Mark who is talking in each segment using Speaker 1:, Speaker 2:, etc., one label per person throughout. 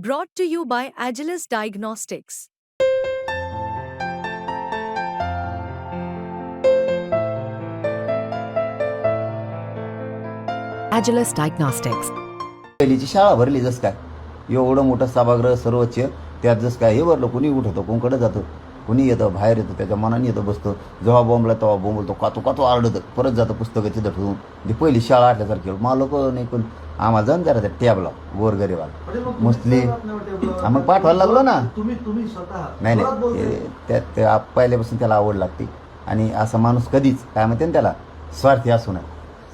Speaker 1: Brought to you by Agilus Diagnostics.
Speaker 2: Agilus Diagnostics.
Speaker 3: पहिलीची शाळा भरली जस काय एवढं मोठं सभागृह सर्वोच्च त्यात जसं काय हे भरलं कुणी उठवतं कोणकडे जातं कुणी येतं बाहेर येतं त्याच्या मनाने येतं बसतं. जेव्हा बोंबला तेव्हा बोंबलतो कातो कातो आरडतं. परत जातं पुस्तकं तिथं ठेवून. ती पहिली शाळा आटल्यासारखी मला लोक नाही पण आम्हाला जाऊन जरा त्या टॅबला गोरगरीबाला मुस्लिम हा, मग पाठवायला लागलो ना. नाही नाही. ते- ते आप- पहिल्यापासून त्याला आवड लागते. आणि असा माणूस कधीच काय म्हणते ना त्याला स्वार्थी असू नये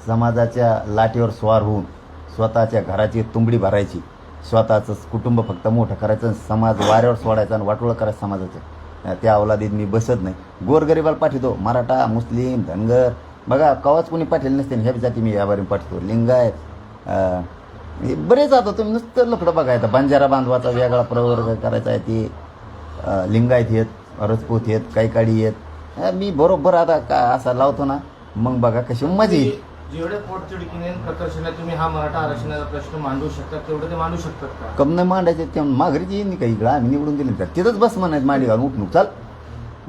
Speaker 3: समाजाच्या लाटेवर स्वार होऊन स्वतःच्या घराची तुंबडी भरायची. स्वतःचं कुटुंब फक्त मोठं करायचं समाज वाऱ्यावर सोडायचा आणि वाटोळं करायचं समाजाचं. त्या अवलादीत मी बसत नाही. गोरगरिबाला पाठवतो मराठा मुस्लिम धनगर. बघा कवाच कोणी पाठवले नसते ह्या जाती मी यावर पाठवतो. लिंगायत हे बरेच आता तुम्ही नुसतं लफडं बघायचं. बंजारा बांधवाचा वेगळा प्रवर्ग करायचा आहे ते. लिंगायत येत रजपूत येत काही काळी येत मी बरोबर आता का असा लावतो ना मग बघा कशी मजा येईल
Speaker 4: जेवढे पोटतिडकीने प्रकर्षाने तुम्ही हा मराठा आरक्षणाचा प्रश्न मांडू शकता तेवढं ते मांडू शकतात का?
Speaker 3: कम नाही मांडायचे ते माघारीची येईन काही इकडं आम्ही निवडून दिले तर. तिथंच बस म्हणायचं मांडी घालून उठणूक चाल.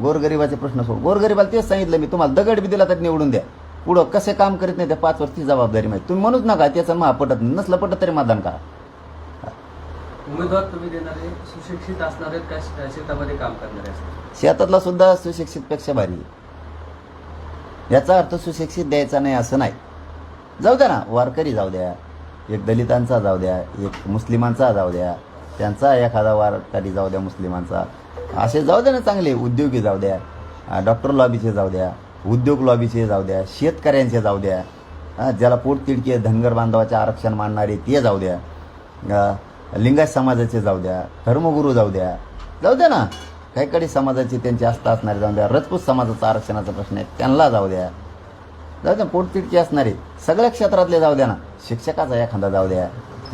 Speaker 3: गोरगरिबाचे प्रश्न सोड. गोरगरिबाला तेच सांगितलं मी तुम्हाला दगड बी दिला तर निवडून द्या. पुढं कसे काम करीत नाही त्या पाच वर्षची जबाबदारी माहिती. तुम्ही म्हणूच नका त्याचं महा पटत नाही. नसलं पटत तरी मतदान करा.
Speaker 5: उमेदवार तुम्ही देणारे सुशिक्षित असणारे आहेत का? शे- शेतामध्ये काम करणारे
Speaker 3: शेतातला सुद्धा सुशिक्षित पेक्षा भारी. आहे. याचा अर्थ सुशिक्षित द्यायचा नाही असं नाही. जाऊ द्या ना वारकरी जाऊ द्या एक दलितांचा जाऊ द्या एक मुस्लिमांचा जाऊ द्या त्यांचा एखादा वारकरी जाऊ द्या मुस्लिमांचा असे जाऊ द्या ना चांगले उद्योगी जाऊ द्या डॉक्टर लॉबीचे जाऊ द्या उद्योग लॉबीचे जाऊ द्या शेतकऱ्यांचे जाऊ द्या ज्याला पोटतिडकी आहे, धनगर बांधवाचे आरक्षण मानणारे ते जाऊ द्या लिंगायत समाजाचे जाऊ द्या धर्मगुरू जाऊ द्या जाऊ द्या ना काही काही समाजाचे त्यांची आस्था असणारे जाऊ द्या रजपूत समाजाचा आरक्षणाचा प्रश्न आहे त्यांना जाऊ द्या जाऊ द्या पोटतिडकी असणारे सगळ्या क्षेत्रातले जाऊ द्या ना. शिक्षकाचा एखादा जाऊ द्या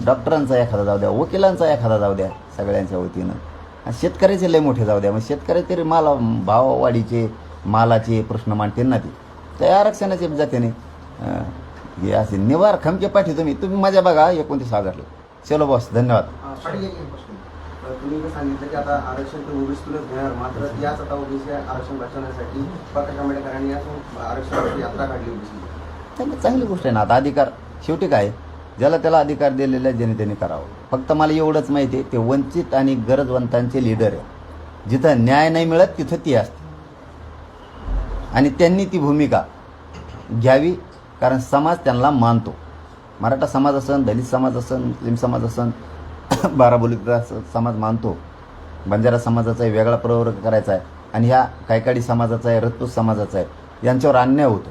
Speaker 3: डॉक्टरांचा एखादा जाऊ द्या वकिलांचा एखादा जाऊ द्या सगळ्यांच्या वतीनं. आणि शेतकऱ्याचे लय मोठे जाऊ द्या. मग शेतकरी तरी माला भाववाढीचे मालाचे प्रश्न मांडतील ना ते. त्या आरक्षणाचे जाते हे असे निवार खमके पाठी तुम्ही. तुम्ही माझ्या बघा एकोणतीस ऑगस्टला चलो बॉस धन्यवाद.
Speaker 6: तुम्ही तर सांगितलं की आता आरक्षण तर ओबीसी तुला घेणार. मात्र याच आता ओबीसी आरक्षण बसवण्यासाठी प्रकाश आंबेडकरांनी याच आरक्षणाची यात्रा काढली ओबीसी
Speaker 3: चांगली चांगली गोष्ट आहे ना आता अधिकार शेवटी काय ज्याला त्याला अधिकार दिलेला जनतेने करावं. फक्त मला एवढंच माहिती आहे ते वंचित आणि गरजवंतांचे लीडर आहे. जिथं न्याय नाही मिळत तिथं ती असते. आणि त्यांनी ती भूमिका घ्यावी कारण समाज त्यांना मानतो. मराठा समाज असन दलित समाज असन मुस्लिम समाज असन बाराबोलीचा समाज मानतो. बंजारा समाजाचा आहे वेगळा प्रवर्ग करायचा आहे आणि ह्या कायकाडी समाजाचा आहे रजपूत समाजाचा आहे यांच्यावर अन्याय होतो.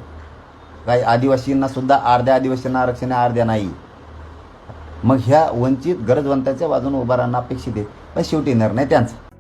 Speaker 3: काही आदिवासींना सुद्धा अर्ध्या आदिवासींना आरक्षण अर्ध्या नाही. मग ह्या वंचित गरजवंताच्या बाजूने उभा राहणं अपेक्षित आहे. पण शेवटी निर्णय त्यांचा.